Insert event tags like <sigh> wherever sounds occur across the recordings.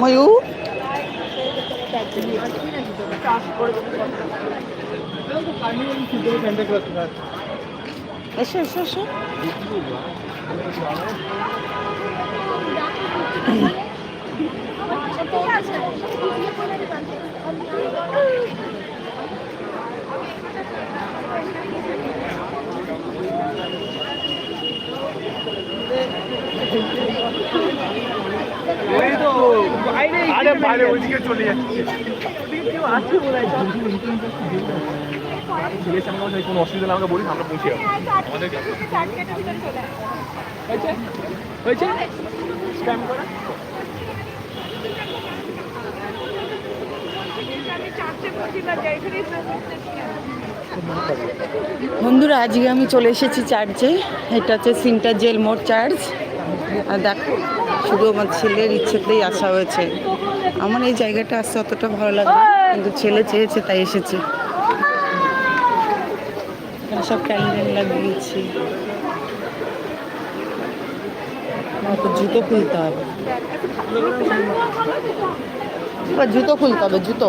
ময়ূর এসো এসো এসো। <laughs> আরে বাইরে ওইদিকে চলে যাচ্ছে। কোনো অসুবিধা আমাকে বলিস আমরা পৌঁছে যাব। আমাদের হয়েছে? হয়েছে? স্ক্যাম করা? বন্ধুরা আজকে আমি চলে এসেছি চার্চে এটা হচ্ছে সিনটা জেল মোড় চার্চ আর দেখো শুধু আমার ছেলের ইচ্ছেতেই আসা হয়েছে। আমার এই জায়গাটা আসতে অতটা ভালো লাগে কিন্তু ছেলে চেয়েছে, তাই এসেছে। সব ক্যান্ডেল লাগিয়েছি। তো জুতো খুলতে হবে। জুতো খুলতে হবে, জুতো।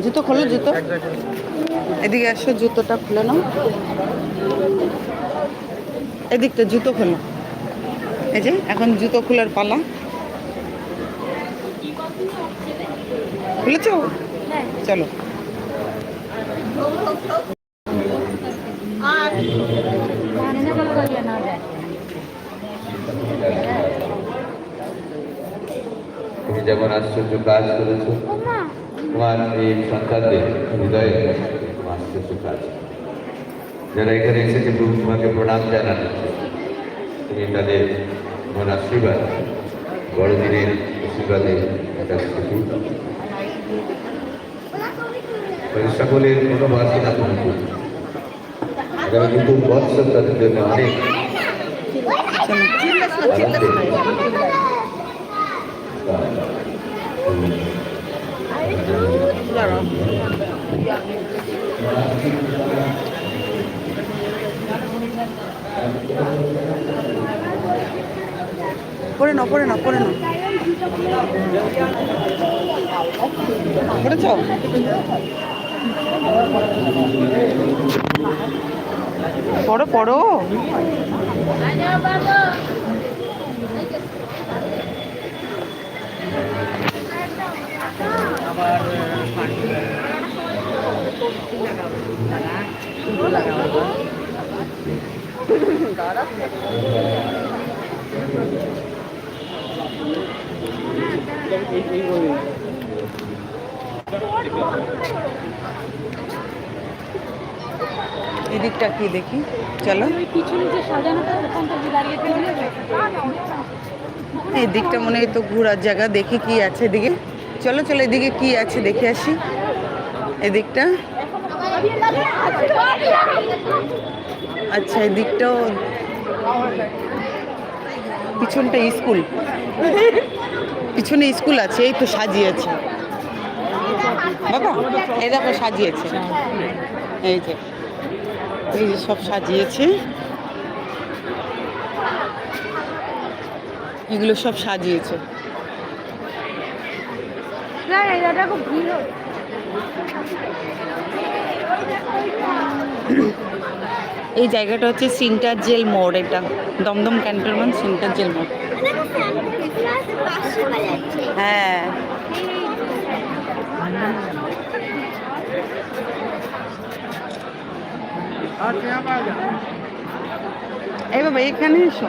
জুতো খোলো, জুতো। এদিকে আসো, জুতোটা খুলে নাও। এদিকটা জুতো খোলো। এই যে, এখন জুতো খোলার পালা। খুলেছ? চলো। তুমি যেমন আশ্চর্য কাজ করেছ। তোমার এই সন্তানদের হৃদয়ে তোমার আশ্চর্য কাজ যারা এখানে এসেছে প্রভু তোমাকে প্রণাম জানাচ্ছে তুমি তাদের তোমার আশীর্বাদ বড়দিনের আশীর্বাদে একটা শিশু তাদের সকলের মনোবাসনা তুমি করছো আগামী নতুন বৎসর তাদের জন্য অনেক আনন্দের পরে নাও পরে নাও পরে নাও। পড়েছ? পড়ো পড়ো। এদিকটা কি দেখি চলো এই দিকটা মনে হয় তো ঘোরার জায়গা দেখি কি আছে এদিকে চলো চলো এদিকে কি আছে দেখে আসি এদিকটা আচ্ছা এদিকটাও পিছনটা স্কুল। পিছনে স্কুল আছে, এই তো সাজিয়েছে। বাবা, এই দেখো সাজিয়েছে। এই যে এই যে সব সাজিয়েছে। এগুলো সব সাজিয়েছে। খুব ভিড় এই জায়গাটা হচ্ছে সিন্টার জেল মোড়, এটা দমদম ক্যান্টনমেন্ট সিন্টার জেল মোড়। হ্যাঁ। এই বাবা, এখানে এসো।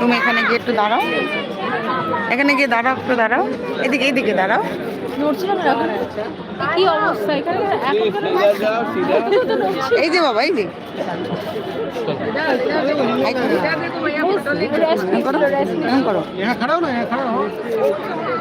তুমি এখানে গিয়ে একটু দাঁড়াও এখানে গিয়ে দাঁড়াও একটু দাঁড়াও এদিকে এদিকে দাঁড়াও কি অবস্থা এই যে বাবা এই যে করো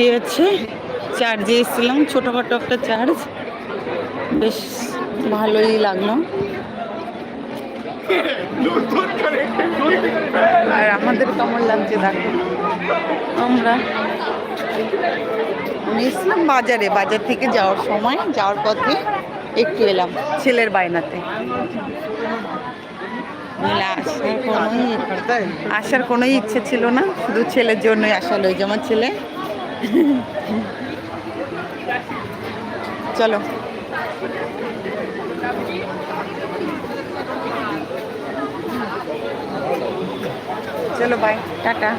এই হচ্ছে চার্জে এসেছিলাম, ছোটোখাটো একটা চার্জ বেশ ভালোই লাগল। আর আমাদের কেমন লাগছে দেখো? আমরা আমি এসেছিলাম বাজারে, বাজার থেকে যাওয়ার সময়, যাওয়ার পথে একটু এলাম ছেলের বায়নাতে। আসার কোনোই ইচ্ছে ছিল না, শুধু ছেলের জন্যই আসা যে আমার ছেলে। চলো। চলো বাই টাটা।